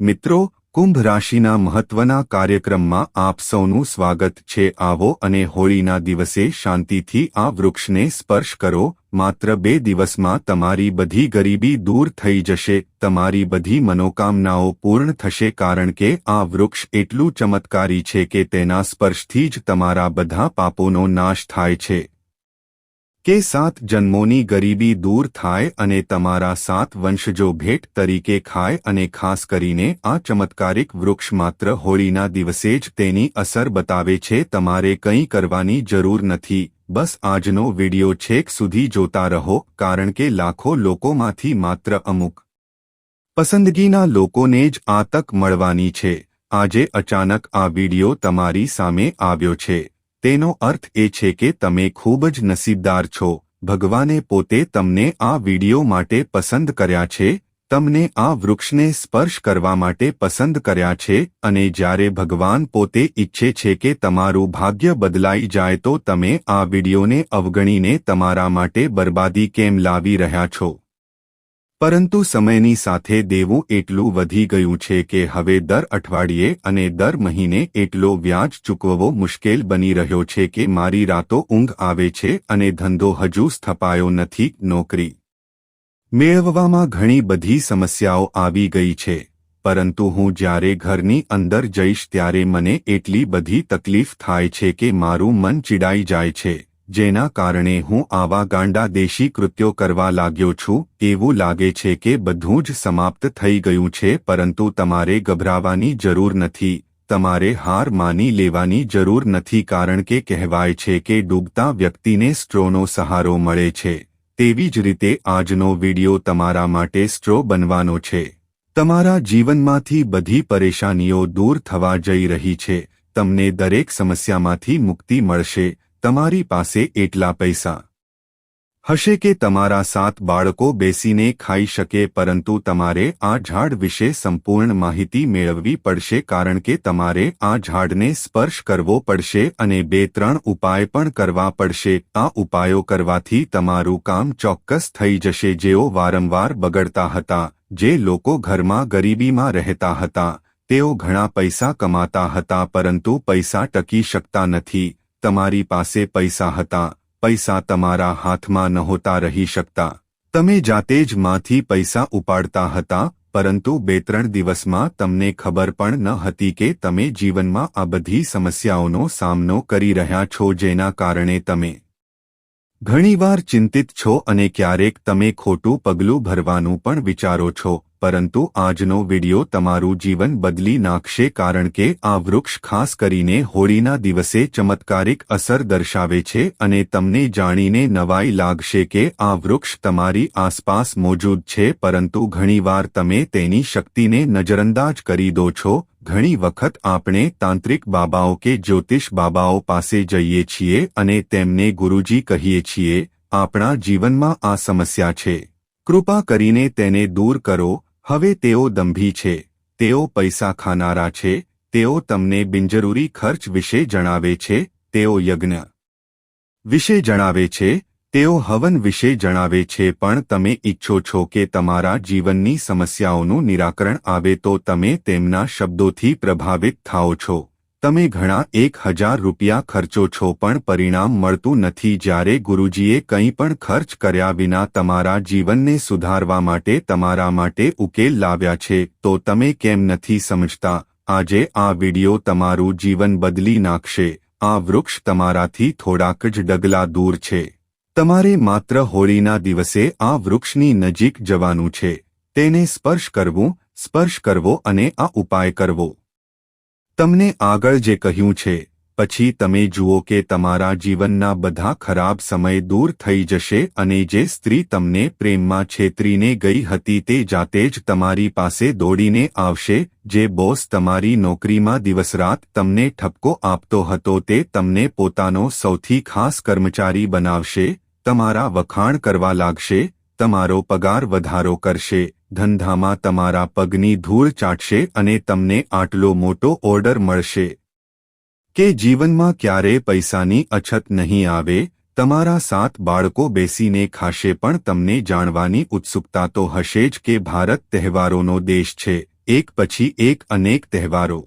મિત્રો, કુંભ રાશિના મહત્વના કાર્યક્રમમાં આપ સૌનું સ્વાગત છે. આવો અને હોળીના દિવસે શાંતિથી આ વૃક્ષને સ્પર્શ કરો. માત્ર બે દિવસમાં તમારી બધી ગરીબી દૂર થઈ જશે. તમારી બધી મનોકામનાઓ પૂર્ણ થશે કારણ કે આ વૃક્ષ એટલું ચમત્કારી છે કે તેના સ્પર્શથી જ તમારા બધા પાપોનો નાશ થાય છે. કે સાત જન્મોની ગરીબી દૂર થાય અને તમારા સાત વંશજો ભેટ તરીકે ખાય અને ખાસ કરીને આ ચમત્કારિક વૃક્ષ માત્ર હોળીના દિવસે જ તેની અસર બતાવે છે, તમારે કંઈ કરવાની જરૂર નથી. બસ આજનો વિડિયો છેક સુધી જોતા રહો, કારણ કે લાખો લોકોમાંથી માત્ર અમુક પસંદગીના લોકોને જ આ તક મળવાની છે. આજે અચાનક આ વિડિયો તમારી સામે આવ્યો છે. તેનો અર્થ એ છે કે તમે ખૂબ જ નસીબદાર છો. ભગવાને પોતે તમને આ વિડિયો માટે પસંદ કર્યા છે, તમને આ વૃક્ષને સ્પર્શ કરવા માટે પસંદ કર્યા છે અને જ્યારે ભગવાન પોતે ઈચ્છે છે કે તમારું ભાગ્ય બદલાઈ જાય તો તમે આ વિડિયોને અવગણીને તમારા માટે બરબાદી કેમ લાવી રહ્યા છો? પરંતુ સમયની સાથે દેવું એટલું વધી ગયું છે કે હવે દર અઠવાડિયે અને દર મહિને એટલો વ્યાજ ચૂકવવો મુશ્કેલ બની રહ્યો છે કે મારી રાતો ઊંઘ આવે છે અને ધંધો હજુ સ્થપાયો નથી નોકરી. મેળવવામાં ઘણી બધી સમસ્યાઓ આવી ગઈ છે, પરંતુ હું જ્યારે ઘરની અંદર જઈશ ત્યારે મને એટલી બધી તકલીફ થાય છે કે મારું મન ચીડાઈ જાય છે. જેના કારણે હું આવા ગાંડા દેશી કૃત્યો કરવા લાગ્યો છું, એવું લાગે છે કે બધું જ સમાપ્ત થઈ ગયું છે, પરંતુ તમારે ગભરાવાની જરૂર નથી, તમારે હાર માની લેવાની જરૂર નથી કારણ કે કહેવાય છે કે ડૂબતા વ્યક્તિને સ્ટ્રોનો સહારો મળે છે. તેવી જ રીતે આજનો વિડિયો તમારા માટે સ્ટ્રો બનવાનો છે. તમારા જીવનમાંથી બધી પરેશાનીઓ દૂર થવા જઈ રહી છે, તમને દરેક સમસ્યામાંથી મુક્તિ મળશે તમારી પાસે એટલા પૈસા હશે કે તમારા સાત બાળકો બેસીને ખાઈ શકે પરંતુ તમારે આ ઝાડ વિશે સંપૂર્ણ માહિતી મેળવવી પડશે કારણ કે તમારે આ ઝાડને સ્પર્શ કરવો પડશે અને બે ત્રણ ઉપાય પણ કરવા પડશે. આ ઉપાયો કરવાથી તમારું કામ ચોક્કસ થઈ જશે. જેઓ વારંવાર બગડતા હતા, જે લોકો ઘરમાં ગરીબીમાં રહેતા હતા, તેઓ ઘણા પૈસા કમાતા હતા પરંતુ પૈસા ટકી શકતા નથી. તમારી પાસે પૈસા હતા, પૈસા તમારા હાથમાં નહોતા રહી શકતા. તમે જાતે જ માંથી પૈસા ઉપાડતા હતા, પરંતુ બે ત્રણ દિવસમાં તમને ખબર પણ ન હતી કે તમે જીવનમાં આ બધી સમસ્યાઓનો સામનો કરી રહ્યા છો જેના કારણે તમે ઘણીવાર ચિંતિત છો અને ક્યારેક તમે ખોટું પગલું ભરવાનું પણ વિચારો છો. પરંતુ આજનો વિડિયો તમારું જીવન બદલી નાખશે કારણ કે આ વૃક્ષ ખાસ કરીને હોળીના દિવસે ચમત્કારિક અસર દર્શાવે છે અને તમને જાણીને નવાઈ લાગશે કે આ વૃક્ષ તમારી આસપાસ મોજૂદ છે પરંતુ ઘણીવાર તમે તેની શક્તિને નજરઅંદાજ કરી દો છો. ઘણી વખત આપણે તાંત્રિક બાબાઓ કે જ્યોતિષ બાબાઓ પાસે જઈએ છીએ અને તેમને ગુરુજી કહીએ છીએ, આપણા જીવનમાં આ સમસ્યા છે. કૃપા કરીને તેને દૂર કરો હવે તેઓ દંભી છે, તેઓ પૈસા ખાનારા છે, તેઓ તમને બિનજરૂરી ખર્ચ વિશે જણાવે છે, તેઓ યજ્ઞ વિશે જણાવે છે, તેઓ હવન વિશે જણાવે છે, પણ તમે ઈચ્છો છો કે તમારા જીવનની સમસ્યાઓનું નિરાકરણ આવે તો તમે તેમના શબ્દોથી પ્રભાવિત થાઓ છો. તમે ઘણા એક હજાર રૂપિયા ખર્ચો છો પણ પરિણામ મળતું નથી જ્યારે ગુરુજીએ કંઈ પણ ખર્ચ કર્યા વિના તમારા જીવનને સુધારવા માટે તમારા માટે ઉકેલ લાવ્યા છે, તો તમે કેમ નથી સમજતા? આજે આ વિડિયો તમારું જીવન બદલી નાખશે. આ વૃક્ષ તમારાથી થોડાક જ ડગલા દૂર છે. તમારે માત્ર હોળીના દિવસે આ વૃક્ષની નજીક જવાનું છે. તેને સ્પર્શ કરવું, સ્પર્શ કરવો અને આ ઉપાય કરવો. તમને આગળ જે કહ્યું છે, પછી તમે જુઓ કે તમારા જીવનના બધા ખરાબ સમય દૂર થઈ જશે અને જે સ્ત્રી તમને પ્રેમમાં છેતરીને ગઈ હતી તે જાતે જ તમારી પાસે દોડીને આવશે, જે બોસ તમારી નોકરીમાં દિવસરાત તમને ઠપકો આપતો હતો તે તમને પોતાનો સૌથી ખાસ કર્મચારી બનાવશે, તમારા વખાણ કરવા લાગશે, તમારો પગાર વધારો કરશે ધંધામાં તમારા પગની ધૂળ ચાટશે અને તમને આટલો મોટો ઓર્ડર મળશે. કે જીવનમાં ક્યારે પૈસાની અછત નહીં આવે, તમારા સાત બાળકો બેસીને ખાશે પણ તમને જાણવાની ઉત્સુકતા તો હશે જ કે ભારત તહેવારોનો દેશ છે, એક પછી એક અનેક તહેવારો.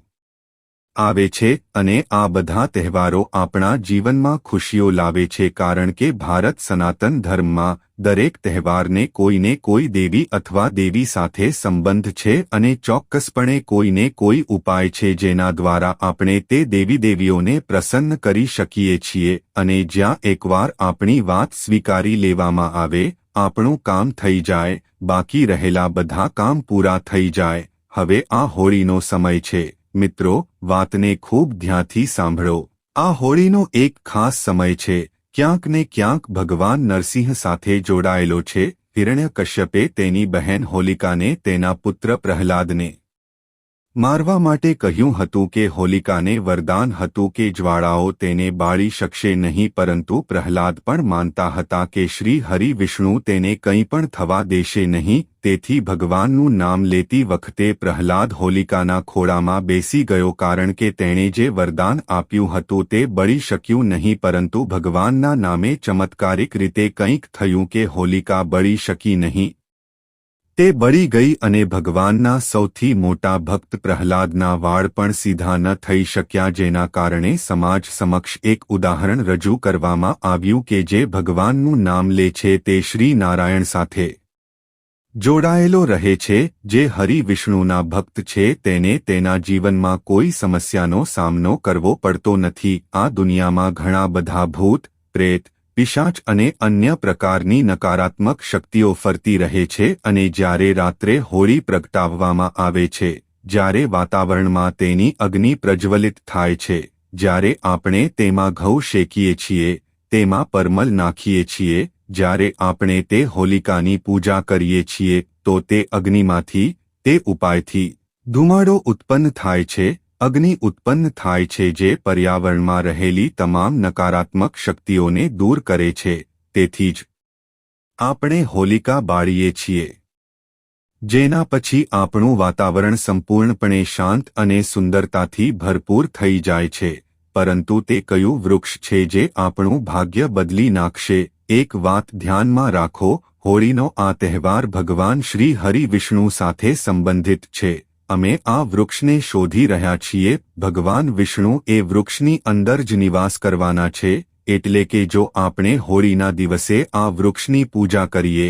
આવે છે અને આ બધા તહેવારો આપણા જીવનમાં ખુશીઓ લાવે છે કારણ કે ભારત સનાતન ધર્મમાં દરેક તહેવારને કોઈને કોઈ દેવી અથવા દેવી સાથે સંબંધ છે અને ચોક્કસપણે કોઈને કોઈ ઉપાય છે જેના દ્વારા આપણે તે દેવી દેવીઓને પ્રસન્ન કરી શકીએ છીએ અને જ્યાં એકવાર આપણી વાત સ્વીકારી લેવામાં આવે, આપણું કામ થઈ જાય, બાકી રહેલા બધા કામ પૂરા થઈ જાય. હવે આ હોળીનો સમય છે. મિત્રો વાતને ખૂબ ધ્યાનથી સાંભળો. આ હોળીનો એક ખાસ સમય છે. ક્યાંક ને ક્યાંક ભગવાન નરસિંહ સાથે જોડાયેલો છે. હિરણ્ય કશ્યપે તેની બહેન હોલિકાને તેના પુત્ર પ્રહલાદને મારવા માટે કહ્યું હતું કે હોલિકાને વરદાન હતું કે જ્વાળાઓ તેને બાળી શકશે નહીં, પરંતુ પ્રહલાદ પણ માનતા હતા કે શ્રી હરિ વિષ્ણુ તેને કંઈ પણ થવા દેશે નહીં, તેથી ભગવાનનું નામ લેતી વખતે પ્રહલાદ હોલિકાના ખોળામાં બેસી ગયો કારણ કે તેણે જે વરદાન આપ્યું હતું તે બળી શક્યું નહીં, પરંતુ ભગવાનના નામે ચમત્કારિક રીતે કંઈક થયું કે હોલિકા બળી શકી નહીં. તે બળી ગઈ અને ભગવાનના સૌથી મોટા ભક્ત પ્રહલાદના વાળ પણ સીધા ન થઈ શક્યા જેના કારણે સમાજ સમક્ષ એક ઉદાહરણ રજૂ કરવામાં આવ્યું કે જે ભગવાનનું નામ લે છે તે શ્રી નારાયણ સાથે જોડાયેલો રહે છે, જે હરિ વિષ્ણુના ભક્ત છે, તેને તેના જીવનમાં કોઈ સમસ્યાનો સામનો કરવો પડતો નથી. આ દુનિયામાં ઘણા બધા ભૂત, પ્રેત પિશાચ અને અન્ય પ્રકારની નકારાત્મક શક્તિઓ ફરતી રહે છે અને જ્યારે રાત્રે હોળી પ્રગટાવવામાં આવે છે, જ્યારે વાતાવરણમાં તેની અગ્નિ પ્રજ્વલિત થાય છે, જ્યારે આપણે તેમાં ઘઉં શેકીએ છીએ, તેમાં પરમલ નાખીએ છીએ, જ્યારે આપણે તે હોલિકાની પૂજા કરીએ છીએ, તો તે અગ્નિમાંથી, તે ઉપાયથી ધુમાડો ઉત્પન્ન થાય છે અગ્નિ ઉત્પન્ન થાય છે જે પર્યાવરણમાં રહેલી તમામ નકારાત્મક શક્તિઓને દૂર કરે છે. તેથી જ આપણે હોલિકા બાળીએ છીએ. જેના પછી આપણું વાતાવરણ સંપૂર્ણપણે શાંત અને સુંદરતાથી ભરપૂર થઈ જાય છે. પરંતુ તે કયું વૃક્ષ છે જે આપણું ભાગ્ય બદલી નાખશે? એક વાત ધ્યાનમાં રાખો, હોળીનો આ તહેવાર ભગવાન શ્રી હરિ વિષ્ણુ સાથે સંબંધિત છે. અમે આ વૃક્ષને શોધી રહ્યા છીએ. ભગવાન વિષ્ણુ એ વૃક્ષની અંદર જ નિવાસ કરવાના છે, એટલે કે જો આપણે હોળીના દિવસે આ વૃક્ષની પૂજા કરીએ,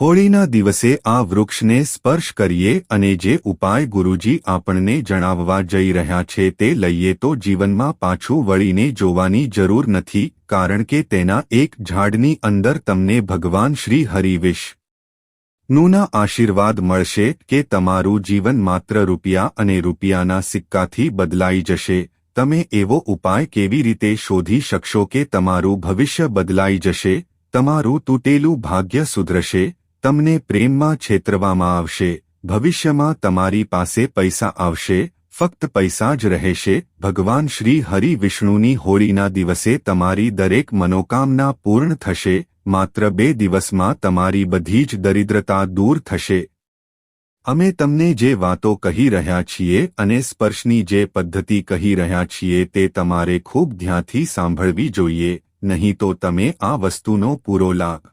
હોળીના દિવસે આ વૃક્ષને સ્પર્શ કરીએ અને જે ઉપાય ગુરુજી આપણને જણાવવા જઈ રહ્યા છે તે લઈએ તો જીવનમાં પાછું વળીને જોવાની જરૂર નથી, કારણ કે તેના એક ઝાડની અંદર તમને ભગવાન શ્રી હરિવિશ નુના આશીર્વાદ મળશે કે તમારું જીવન માત્ર રૂપિયા અને રૂપિયાના સિક્કાથી બદલાઈ જશે. તમે એવો ઉપાય કેવી રીતે શોધી શકશો કે તમારું ભવિષ્ય બદલાઈ જશે? તમારું તૂટેલું ભાગ્ય સુધરશે, તમને પ્રેમમાં છેતરવામાં આવશે, ભવિષ્યમાં તમારી પાસે પૈસા આવશે, ફક્ત પૈસા જ રહેશે. ભગવાન શ્રી હરિ વિષ્ણુની હોળીના દિવસે તમારી દરેક મનોકામના પૂર્ણ થશે માત્ર બે દિવસમાં તમારી બધી જ દરિદ્રતા દૂર થશે. અમે તમને જે વાતો કહી રહ્યા છીએ અને સ્પર્શની જે પદ્ધતિ કહી રહ્યા છીએ તે તમારે ખૂબ ધ્યાનથી સાંભળવી જોઈએ, નહીં તો તમે આ વસ્તુનો પૂરો લાભ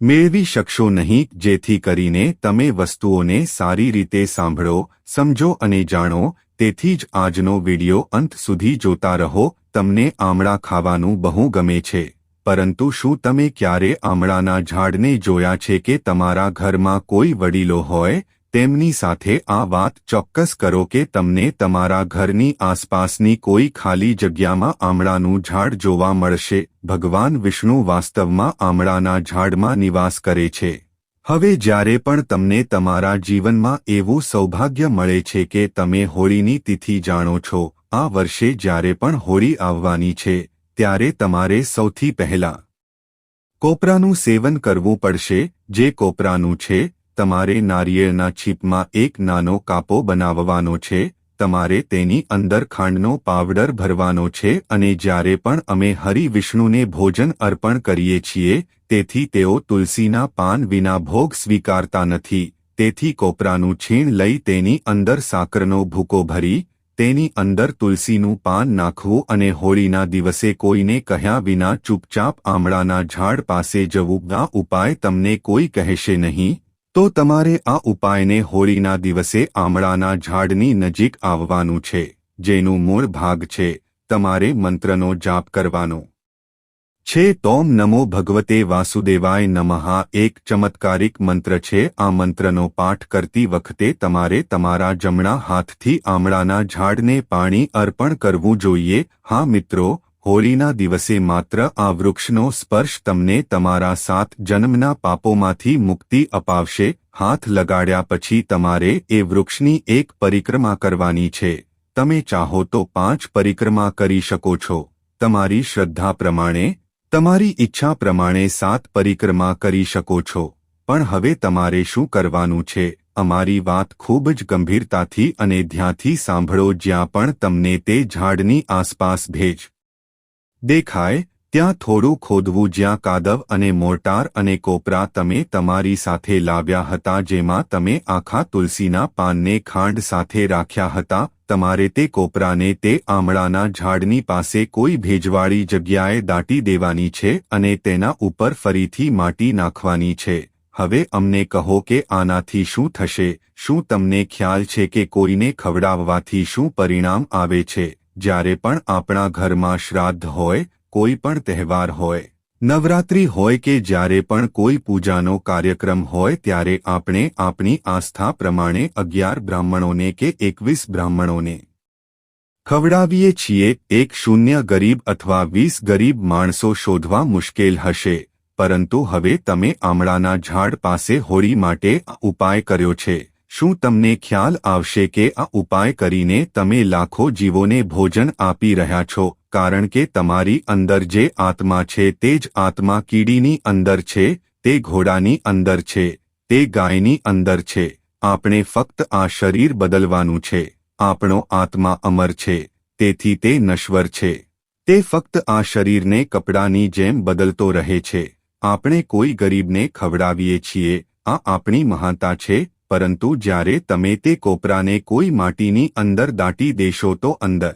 મેળવી શકશો નહીં, જેથી કરીને તમે વસ્તુઓને સારી રીતે સાંભળો, સમજો અને જાણો, તેથી જ આજનો વિડિયો અંત સુધી જોતા રહો, તમને આમળા ખાવાનું બહુ ગમે છે. પરંતુ શું તમે ક્યારે આમળાના ઝાડને જોયા છે કે તમારા ઘરમાં કોઈ વડીલો હોય? તેમની સાથે આ વાત ચોક્કસ કરો કે તમને તમારા ઘરની આસપાસની કોઈ ખાલી જગ્યામાં આમળાનું ઝાડ જોવા મળશે. ભગવાન વિષ્ણુ વાસ્તવમાં આમળાના ઝાડમાં નિવાસ કરે છે. હવે જ્યારે પણ તમને તમારા જીવનમાં એવું સૌભાગ્ય મળે છે કે તમે હોળીની તિથિ જાણો છો, આ વર્ષે જ્યારે પણ હોળી આવવાની છે ત્યારે તમારે સૌથી પહેલા કોપરાનું સેવન કરવું પડશે, જે કોપરાનું છે, તમારે નારિયેળના છીપમાં એક નાનો કાપો બનાવવાનો છે, તમારે તેની અંદર ખાંડનો પાવડર ભરવાનો છે અને જ્યારે પણ અમે હરિ વિષ્ણુને ભોજન અર્પણ કરીએ છીએ, તેથી તેઓ તુલસીના પાન વિના ભોગ સ્વીકારતા નથી, તેથી કોપરાનું છીણ લઈ તેની અંદર સાકરનો ભૂકો ભરી તેની અંદર તુલસીનું પાન નાખવું અને હોળીના દિવસે કોઈને કહ્યા વિના ચૂપચાપ આમળાના ઝાડ પાસે જવું આ ઉપાય તમને કોઈ કહેશે નહીં? તો તમારે આ ઉપાયને હોળીના દિવસે આમળાના ઝાડની નજીક આવવાનું છે, જેનું મૂળ ભાગ છે, તમારે મંત્રનો જાપ કરવાનો. છે, તોમ નમો ભગવતે વાસુદેવાય નમઃ, એક ચમત્કારિક મંત્ર છે, આ મંત્રનો પાઠ કરતી વખતે તમારે તમારા જમણા હાથથી આમળાના ઝાડને પાણી અર્પણ કરવું જોઈએ. હા, મિત્રો, હોળીના દિવસે માત્ર આ વૃક્ષનો સ્પર્શ તમને તમારા સાત જન્મના પાપોમાંથી મુક્તિ અપાવશે. હાથ લગાડ્યા પછી તમારે એ વૃક્ષની એક પરિક્રમા કરવાની છે. તમે ચાહો તો પાંચ પરિક્રમા કરી શકો છો. તમારી શ્રદ્ધા પ્રમાણે તમારી ઈચ્છા પ્રમાણે સાત પરિક્રમા કરી શકો છો, પણ હવે તમારે શું કરવાનું છે? અમારી વાત ખૂબ જ ગંભીરતાથી અને ધ્યાનથી સાંભળો જ્યાં પણ તમને તે ઝાડની આસપાસ ભેજ દેખાય ત્યાં થોડું ખોદવું જ્યાં કાદવ અને મોર્ટાર અને કોપરા તમે તમારી સાથે લાવ્યા હતા જેમાં તમે આખા તુલસીના પાનને ખાંડ સાથે રાખ્યા હતા, તમારે તે કોપરાને તે આમળાના ઝાડની પાસે કોઈ ભેજવાળી જગ્યાએ દાટી દેવાની છે અને તેના ઉપર ફરીથી માટી નાખવાની છે. હવે અમને કહો કે આનાથી શું થશે, શું તમને ખ્યાલ છે કે કોઈને ખવડાવવાથી શું પરિણામ આવે છે? જ્યારે પણ આપણા ઘરમાં શ્રાદ્ધ હોય કોઈ પણ તહેવાર હોય, નવરાત્રિ હોય કે જ્યારે પણ કોઈ પૂજાનો કાર્યક્રમ હોય ત્યારે આપણે આપણી આસ્થા પ્રમાણે અગિયાર બ્રાહ્મણોને કે એકવીસ બ્રાહ્મણોને ખવડાવીએ છીએ. એક શૂન્ય ગરીબ અથવા વીસ ગરીબ માણસો શોધવા મુશ્કેલ હશે, પરંતુ હવે તમે આમળાના ઝાડ પાસે હોળી માટે ઉપાય કર્યો છે. શું તમને ખ્યાલ આવશે કે આ ઉપાય કરીને તમે લાખો જીવોને ભોજન આપી રહ્યા છો? કારણ કે તમારી અંદર જે આત્મા છે તે જ આત્મા કીડીની અંદર છે, તે ઘોડાની અંદર છે, તે ગાયની અંદર છે. આપણે ફક્ત આ શરીર બદલવાનું છે. આપણો આત્મા અમર છે. તેથી તે નશ્વર છે. તે ફક્ત આ શરીરને કપડાની જેમ બદલતો રહે છે. આપણે કોઈ ગરીબને ખવડાવીએ છીએ. આ આપણી મહાનતા છે. પરંતુ જ્યારે તમે તે કોપરાને કોઈ માટીની અંદર દાટી દેશો તો અંદર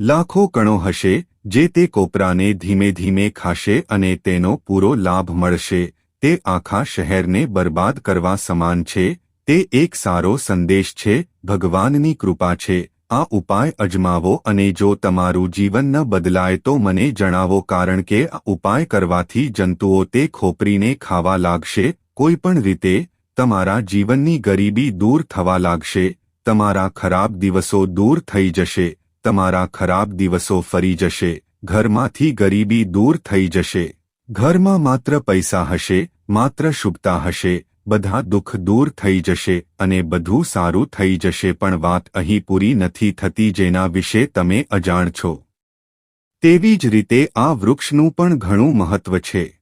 લાખો કણો હશે, જે તે કોપરાને ધીમે ધીમે ખાશે અને તેનો પૂરો લાભ મળશે. તે આખા શહેરને બરબાદ કરવા સમાન છે. તે એક સારો સંદેશ છે, ભગવાનની કૃપા છે. આ ઉપાય અજમાવો અને જો તમારું જીવન ન બદલાય તો મને જણાવો કારણ કે આ ઉપાય કરવાથી જંતુઓ તે ખોપરીને ખાવા લાગશે. કોઈપણ રીતે, તમારા જીવનની ગરીબી દૂર થવા લાગશે. તમારા ખરાબ દિવસો દૂર થઈ જશે. તમારા ખરાબ દિવસો ફરી જશે, ઘરમાંથી ગરીબી દૂર થઈ જશે. ઘરમાં માત્ર પૈસા હશે, માત્ર શુભતા હશે, બધા દુઃખ દૂર થઈ જશે અને બધું સારું થઈ જશે પણ વાત અહીં પૂરી નથી થતી જેના વિશે તમે અજાણ છો. તેવી જ રીતે આ વૃક્ષનું પણ ઘણું મહત્વ છે.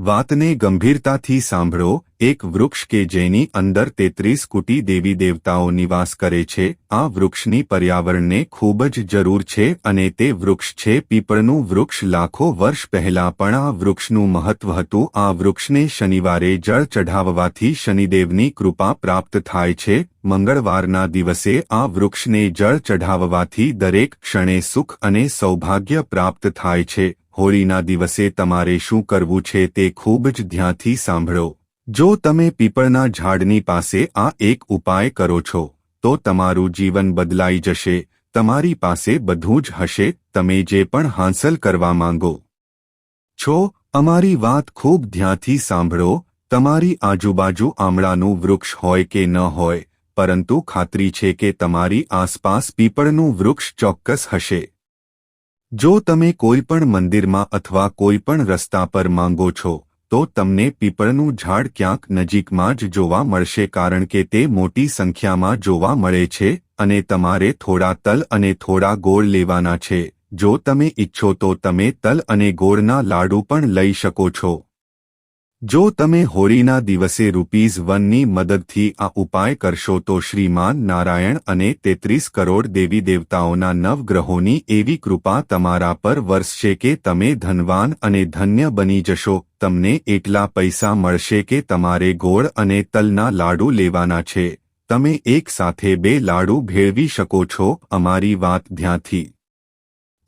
વાતને ગંભીરતાથી સાંભળો, એક વૃક્ષ કે જેની અંદર તેત્રીસ કુટી દેવી દેવતાઓ નિવાસ કરે છે, આ વૃક્ષની પર્યાવરણને ખૂબ જ જરૂર છે અને તે વૃક્ષ છે પીપળનું વૃક્ષ લાખો વર્ષ પહેલા પણ આ વૃક્ષનું મહત્વ હતું. આ વૃક્ષને શનિવારે જળ ચઢાવવાથી શનિદેવની કૃપા પ્રાપ્ત થાય છે. મંગળવારના દિવસે આ વૃક્ષને જળ ચઢાવવાથી દરેક ક્ષણે સુખ અને સૌભાગ્ય પ્રાપ્ત થાય છે. હોળીના દિવસે તમારે શું કરવું છે તે ખૂબ જ ધ્યાનથી સાંભળો. જો તમે પીપળના ઝાડની પાસે આ એક ઉપાય કરો છો, તો તમારું જીવન બદલાઈ જશે, તમારી પાસે બધું જ હશે, તમે જે પણ હાંસલ કરવા માંગો. છો, અમારી વાત ખૂબ ધ્યાનથી સાંભળો, તમારી આજુબાજુ આમળાનું વૃક્ષ હોય કે ન હોય, પરંતુ ખાતરી છે કે તમારી આસપાસ પીપળનું વૃક્ષ ચોક્કસ હશે. જો તમે કોઈ પણ મંદિરમાં અથવા કોઈ પણ રસ્તા પર માંગો છો, તો તમને પીપળનું ઝાડ ક્યાંક નજીકમાં જ જોવા મળશે કારણ કે તે મોટી સંખ્યામાં જોવા મળે છે અને તમારે થોડા તલ અને થોડા ગોળ લેવાના છે. જો તમે ઈચ્છો તો તમે તલ અને ગોળના લાડુ પણ લઈ શકો છો. જો તમે હોળીના દિવસે રૂપીઝ વનની મદદથી આ ઉપાય કરશો તો શ્રીમાન નારાયણ અને તેત્રીસ કરોડ દેવી દેવતાઓના નવગ્રહોની એવી કૃપા તમારા પર વરસશે કે તમે ધનવાન અને ધન્ય બની જશો, તમને એટલા પૈસા મળશે કે તમારે ગોળ અને તલના લાડુ લેવાના છે. તમે એક સાથે બે લાડુ ભેળવી શકો છો, અમારી વાત ધ્યાનથી.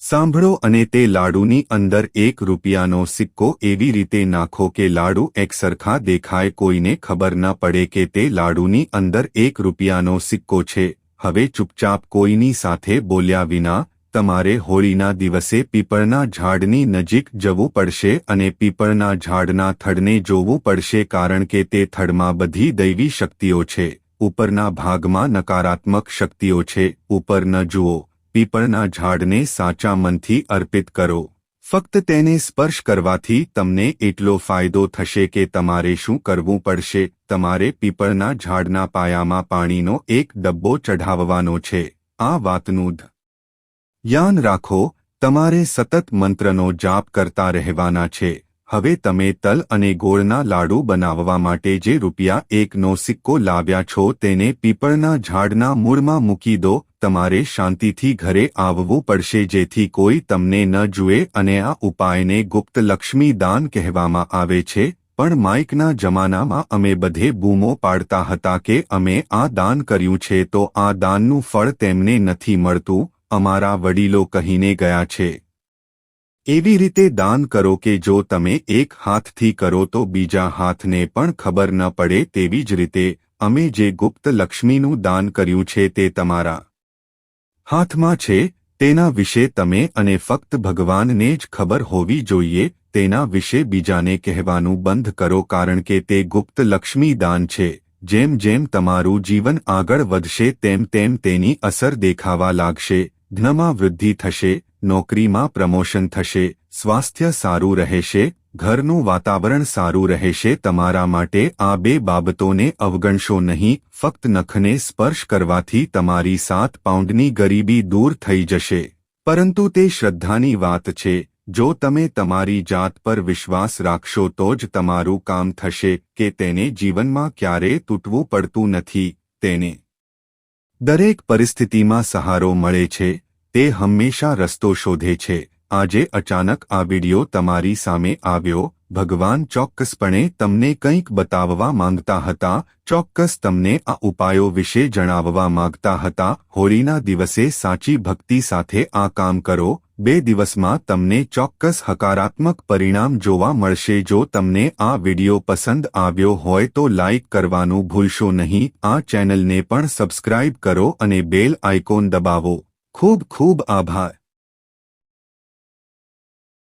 સાંભળો અને તે લાડુની અંદર એક રૂપિયાનો સિક્કો એવી રીતે નાખો કે લાડુ એકસરખા દેખાય, કોઈને ખબર ન પડે કે તે લાડુની અંદર એક રૂપિયાનો સિક્કો છે. હવે ચૂપચાપ કોઈની સાથે બોલ્યા વિના, તમારે હોળીના દિવસે પીપળના ઝાડની નજીક જવું પડશે અને પીપળના ઝાડના થડને જોવું પડશે કારણ કે તે થડમાં બધી દૈવી શક્તિઓ છે. ઉપરના ભાગમાં નકારાત્મક શક્તિઓ છે. ઉપર ન જુઓ. પીપળના ઝાડને સાચા મનથી અર્પિત કરો. ફક્ત તેને સ્પર્શ કરવાથી તમને એટલો ફાયદો થશે કે તમારે શું કરવું પડશે. તમારે પીપળના ઝાડના પાયામાં પાણીનો એક ડબ્બો ચઢાવવાનો છે. આ વાતનું યાન રાખો, તમારે સતત મંત્રનો જાપ કરતા રહેવાના છે. હવે તમે તલ અને ગોળના લાડુ બનાવવા માટે જે રૂપિયા એકનો સિક્કો લાવ્યા છો તેને પીપળના ઝાડના મૂળમાં મૂકી દો. તમારે શાંતિથી ઘરે આવવું પડશે જેથી કોઈ તમને ન જુએ અને આ ઉપાયને ગુપ્ત લક્ષ્મી દાન કહેવામાં આવે છે. પણ માઇકના જમાનામાં અમે બધે બૂમો પાડતા હતા કે અમે આ દાન કર્યું છે તો આ દાનનું ફળ તેમને નથી મળતું. અમારા વડીલો કહીને ગયા છે. એવી રીતે દાન કરો કે જો તમે એક હાથથી કરો તો બીજા હાથને પણ ખબર ન પડે તેવી જ રીતે અમે જે ગુપ્ત લક્ષ્મીનું દાન કર્યું છે તે તમારા હાથમાં છે, તેના વિશે તમે અને ફક્ત ભગવાનને જ ખબર હોવી જોઈએ, તેના વિશે બીજાને કહેવાનું બંધ કરો કારણ કે તે ગુપ્ત લક્ષ્મી દાન છે, જેમ જેમ તમારું જીવન આગળ વધશે તેમ તેમ તેની અસર દેખાવા લાગશે, ધનમાં વૃદ્ધિ થશે નોકરીમાં પ્રમોશન થશે, સ્વાસ્થ્ય સારું રહેશે, ઘરનું વાતાવરણ સારું રહેશે, તમારા માટે આ બે બાબતોને અવગણશો નહીં, ફક્ત નખને સ્પર્શ કરવાથી તમારી સાત પાઉન્ડની ગરીબી દૂર થઈ જશે. પરંતુ તે શ્રદ્ધાની વાત છે, જો તમે તમારી જાત પર વિશ્વાસ રાખશો તો જ તમારું કામ થશે, કે તેને જીવનમાં ક્યારે તૂટવું પડતું નથી, તેને દરેક પરિસ્થિતિમાં સહારો મળે છે તે હંમેશા રસ્તો શોધે છે. આજે અચાનક આ વિડિયો તમારી સામે આવ્યો. ભગવાન ચોક્કસપણે તમને કંઈક બતાવવા માંગતા હતા. ચોક્કસ તમને આ ઉપાયો વિશે જણાવવા માંગતા હતા. હોળીના દિવસે સાચી ભક્તિ સાથે આ કામ કરો. બે દિવસમાં તમને ચોક્કસ હકારાત્મક પરિણામ જોવા મળશે. જો તમને આ વિડિયો પસંદ આવ્યો હોય તો લાઇક કરવાનું ભૂલશો નહીં. આ ચેનલને પણ સબસ્ક્રાઇબ કરો અને બેલ આઇકોન દબાવો. ખૂબ ખૂબ આભાર.